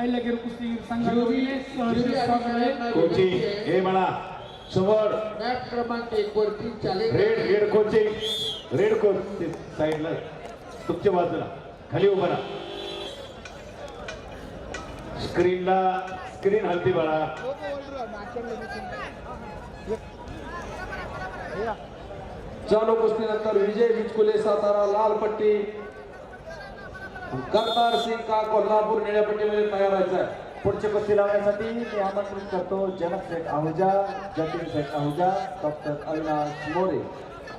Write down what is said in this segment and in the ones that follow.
अहिल्यागिरी कुस्तीगीर वतीने सहर्ष स्वागत आहे कोचिंग. हे म्हणा. समोर. मॅट क्रमांक एक वरती red red coaching red coach साईडला. तुमच्या बाजूला. खाली उभा राहा. स्क्रीनला स्क्रीन हलती बाळा. चालू कुस्तीनंतर विजय विचकुले सातारा लाल पट्टी करतार सिंग का कोल्हापूर निळ्या पट्टीमध्ये तयार व्हायचं आहे. पुढची कुस्ती लावण्यासाठी मी आमंत्रित करतो जनक शेठ आहुजा जतीन शेठ आहुजा डॉक्टर अविनाश मोरे.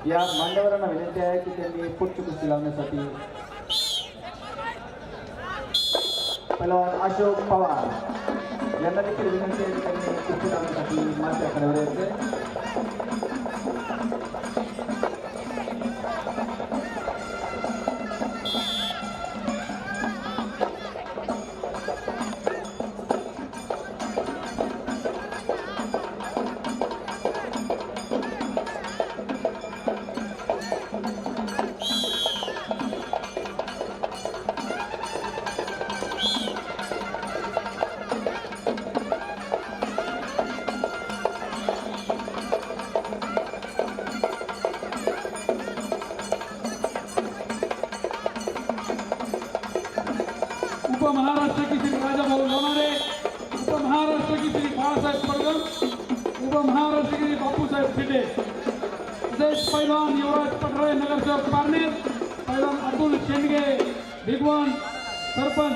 या मान्यवरांना विनंती आहे की त्यांनी पुढची कुस्ती लावण्यासाठी पहिलवान अशोक पवार. यांना देखील विनंती आहे की त्यांनी कुस्ती लावण्यासाठी माझ्या यायचे उपमहाराष्ट्र केसरी राजाभाऊ लोणारे उपमहाराष्ट्र केसरी बाळासाहेब उपमहाराष्ट्र केसरी बापूसाहेब फिटे. तसेच पैलवान युवराज नगरसेवक पारनेर पैलवान अतुल शेंडगे भिगवण सरपंच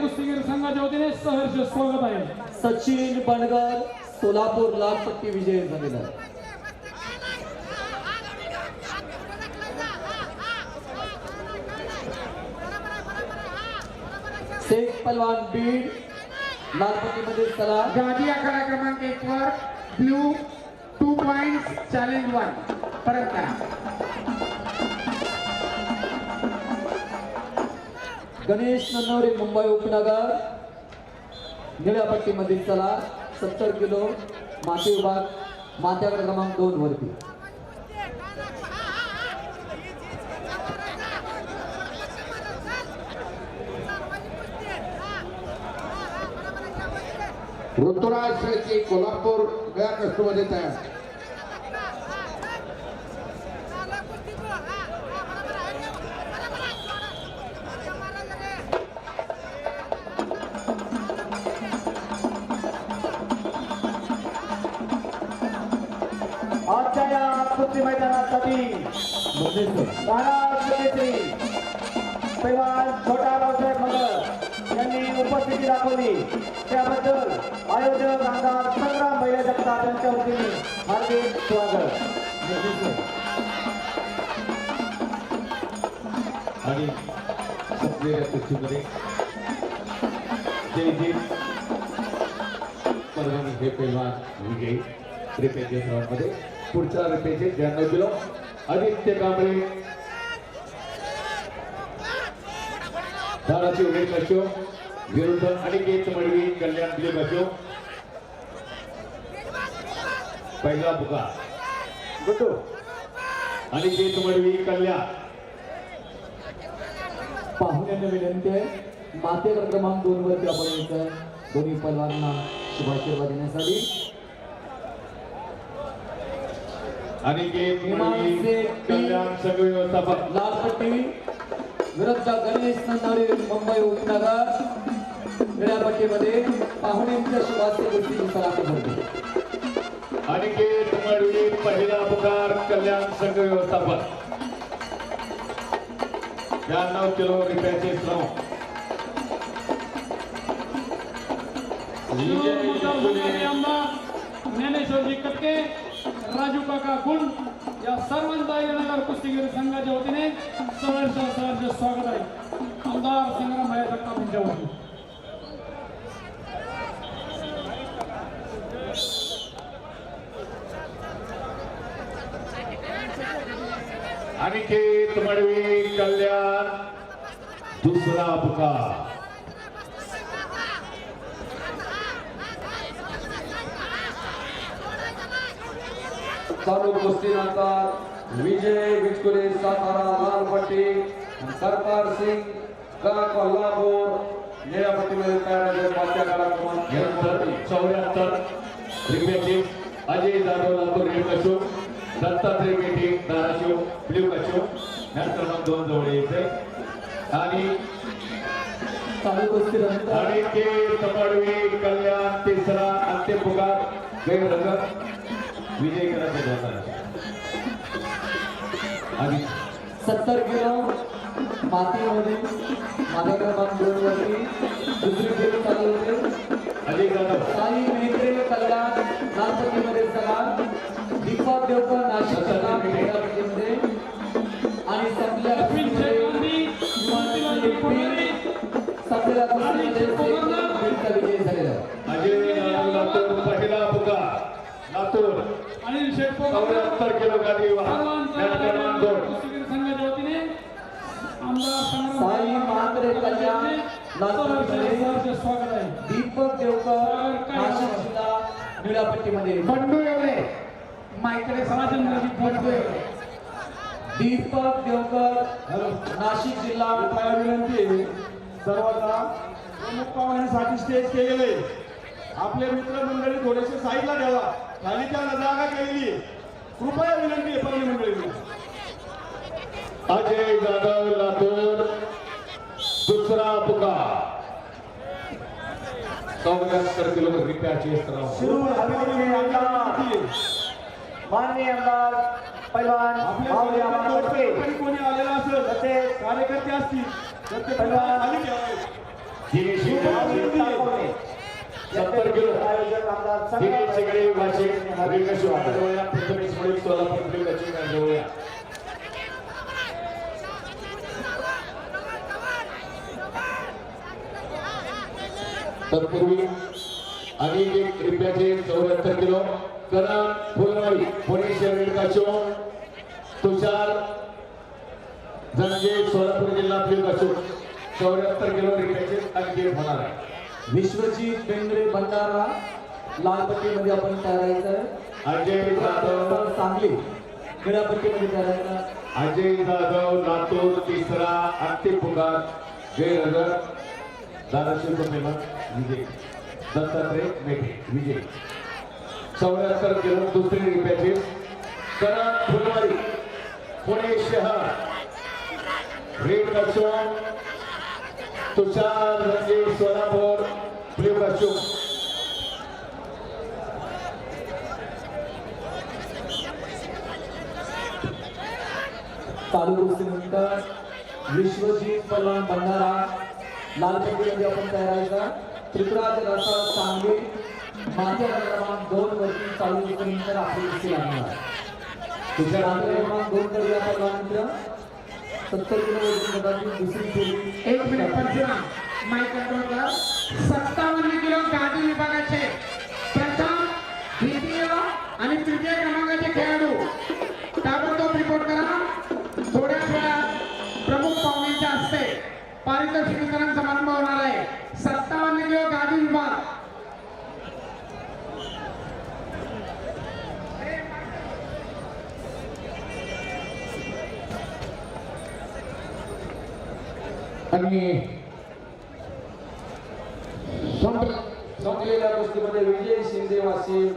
कुस्तीगीर संघाच्या वतीने सहर्ष स्वागत आहे. सचिन बंडगर सोलापूर लाल पट्टी विजय झालेला आहे. शेख पलवान बीड लाल पट्टीमध्ये चला गादी आखाडा क्रमांक एक वर blue two point challenge one परत करा. गणेश नन्नवरे मुंबई उपनगर. निळ्या पट्टीमध्ये चला सत्तर किलो. माती विभाग माथ्याकडे क्रमांक दोन वरती. ऋतुराज शेळके कोल्हापूर गया तयार आजच्या या मैदानासाठी छोटा रावसाहेब मगर यांनी उपस्थिती दाखवली. त्याबद्दल आयोजक आमदार संग्राम भैया जगताप यांच्या वतीने हार्दिक स्वागत. आणि संपलेल्या कुस्तीमध्ये जय जी परभणी हे पैलवान विजयी रिपेचे मध्ये पुढचा रिपेचे ज्यांना दिलो आदित्य कांबळे धाराशिव रेड बसो विरुद्ध अनिकेत मडवी कल्याण दिले बसो पहिला पुकार गुड्डू. अनिकेत मडवी कल्याण. पाहुण्यांना विनंती आहे. माथेकडे क्रमांक दोन वरती आपण यायचं दोन्ही पलवानांना शुभाशीर्वाद देण्यासाठी. अनिकेत मडवी कल्याण संघ व्यवस्थापक. लाल पट्टी. विरुद्ध गणेश नंदारे मुंबई उपनगर निळ्या पट्टीमध्ये पाहुण्यांच्या शुभास्य गोष्टी सलामी भरते अनिकेत मडवी पहिला पुकार कल्याण संघ व्यवस्थापक ब्याण्णव किलो रुपयाचे श्रम. ज्ञानेश्वरजी कटके राजू काका गुण या सर्व नगर कुस्तीगीर संघाच्या वतीने सहर्ष सहर्ष स्वागत आहे. आमदार संग्राम भाई जगताप यांच्या वतीने अनिकेत मडवी कल्याण दुसरा पुकार चालू कुस्तीनंतर विजय विचकुले सातारा लाल पट्टी करतार सिंग का कोल्हापूर निळ्या चौऱ्याहत्तर रिपेचे अजय जाधव लातूर रेड कशो दत्तात्रय मेटे धाराशिव ब्ल्यू कशो मॅच क्रमांक दोन जवळ यायचंय आणि चालू कुस्तीनंतर अनिके तपडवी कल्याण तिसरा अंतिम पुकार गैरहजर. विजय करायचे होता आणि सत्तर किलो मातीमध्ये माझ्या क्रमांक दोन वरती दुसरी फेरी चालू होते जाधव साई मेत्रे कल्याण नागपट्टीमध्ये चला दीपक देवकर नाशिक क्रीडापट्टीमध्ये आणि संपल्या लक्ष्मी अनिल किलो संघाच्या वतीने साई मात्रे कल्याण नागपट्टीमध्ये सहर्ष स्वागत आहे. दीपक देवकर नाशिक जिल्हा निळापट्टीमध्ये बंडू एवढे बंडू दीपक देवकर नाशिक जिल्हा. काय विनंती सर्वांना प्रमुख पाहुण्यांसाठी स्टेज केलेलं आहे. आपले मित्रमंडळी थोडेसे साईडला ठेवा. खाली त्यांना जागा केलेली. कृपया विनंती आहे पहिली मंडळी अजय जाधव लातूर दुसरा पुकार. चौऱ्याहत्तर किलो रिप्याची माननीय आमदार पैलवान कोणी आलेला असेल तसेच कार्यकर्ते असतील तर सत्तर किलो आयोजक सोलापूर ब्ल्यूकशी गांजवया तत्पूर्वी आणि एक रुपयाचे चौऱ्याहत्तर किलो करण फुलवाडी पुणे शहर तुषार जनजे सोलापूर जिल्हा ब्ल्यू असून चौऱ्याहत्तर किलो रिप्याचे आणखी होणार आहे. विश्वजित बेंद्रे भंडारा लालपट्टीमध्ये आपण तयारायचं आहे. अजय जाधव. तर सांगली क्रीडापट्टीमध्ये आहे. अजय जाधव लातूर तिसरा अंतिम पुकार गैरहजर धाराशिव पेमन विजय. दत्तात्रय मेठे विजय. चौऱ्याहत्तर किलो दुसरी रुपयाचे करण फुलवाडी पुणे शहर. रेड कशोम तुषार रंगे सोलापूर ब्ल्यू कशोम चालू कुस्तीनंतर विश्वजित पलवान भंडारा लालपट्टीमध्ये आपण तयारायचा त्रिपुराज रसा सांगली माझ्या क्रमांक दोन वरती चालू कुस्तीनंतर आपली कुस्ती लागणार आहे. तुषार माझ्या रंगे क्रमांक दोन वर या पलवान मित्र सत्तर किलो दुसरी फेरी एक मिनिट परशुराम माईक कंट्रोल करा सत्तावन्न किलो गादी विभागाचे प्रथम द्वितीय आणि तृतीय क्रमांकाचे खेळाडू ताबडतोब रिपोर्ट करा थोड्याच वेळात प्रमुख पाहुण्यांच्या हस्ते पारितोषिक वितरण समारंभ होणार आहे सत्तावन्न किलो गादी विभाग आणि संपलेल्या कुस्तीमध्ये विजय शिंदे वाशिम